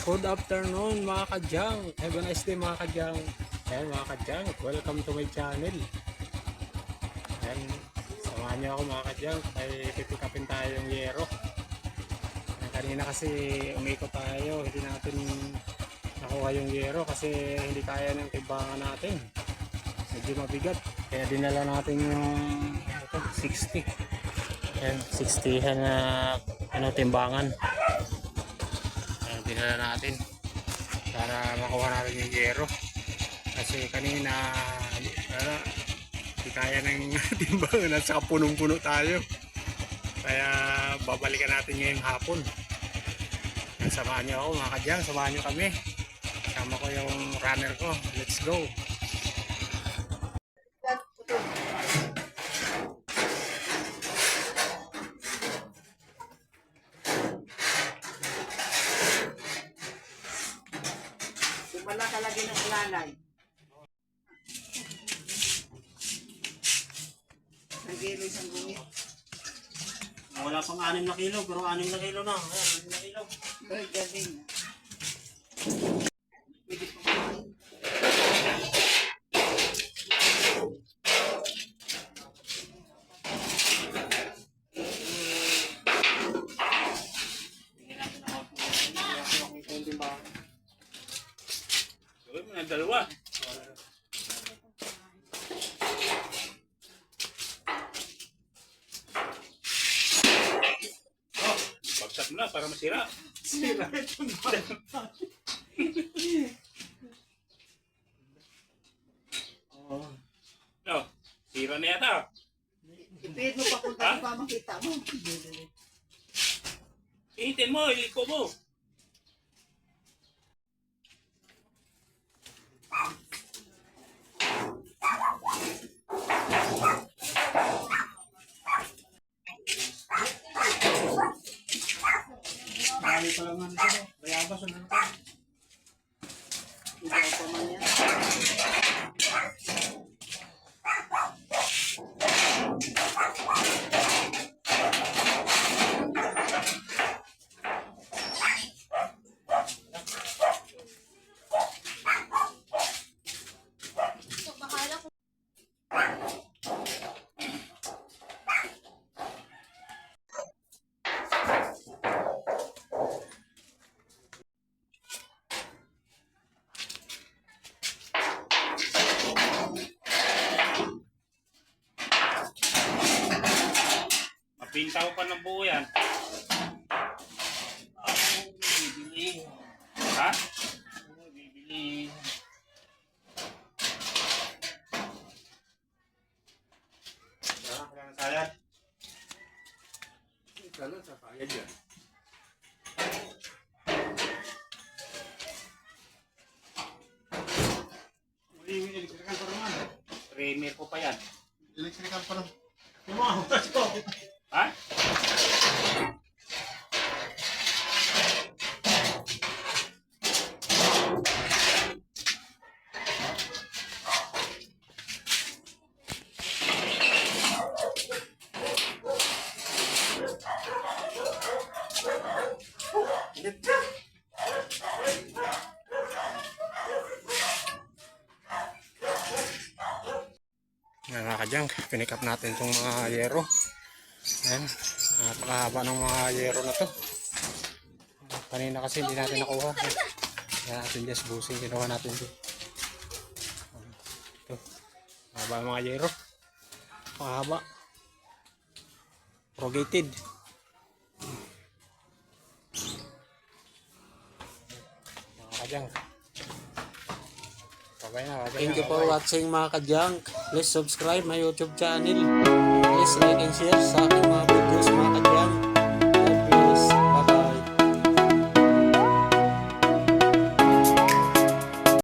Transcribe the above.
Good afternoon mga kadyang. Have a nice day mga kadyang. Ayan mga kadyang, welcome to my channel. Ayan, samahan niyo ako mga kadyang. Ay pipick tayo yung yero. Ayan, kanina kasi umikot tayo, hindi natin nakuha yung yero kasi hindi kaya ng timbangan natin. Medyo mabigat. Kaya dinala natin yung ito, 60. Ayan, 60 yan na ano, timbangan. Dinala natin para makuha natin yung yero. Kasi kanina, ano, hindi kaya ng timbangan at saka punong-puno tayo. Kaya babalikan natin ngayong hapon. Samahan niyo ako mga kadyang, samahan niyo kami. Kasama ko yung runner ko. Let's go! Wala talaga ng ilalay. Nagilo isang gumit. Wala pang 6 na kilo, pero 6 na kilo na. Ayan, 6 na kilo. Ay, galing. Na dalawa. Oh, bagsak mo na para masira. Sira ito Oh. No, sira na yata. Ipid mo pa kung tayo pa makita mo. Ihitin mo, iliko mo. Pa lang ano dito. Bayabas, ano ito? Ko pa ng buo yan. Bibili. Ha? Bibili. Ah, wala na sayad. Kala sa pa naman. Premier ko pa yan. Elektrikal pa lang. Yung mga hutas ko. Ha? Yan mga natin itong mga yero. Ayan, napakahaba ng mga yero na to. Kanina kasi hindi natin nakuha. Kaya natin just busing, ginawa natin ito. Ito, haba mga yero. Pakahaba. Progated. Mga kadyang. Thank you for watching mga kadyang. Please subscribe my YouTube channel. Please like and share sa aking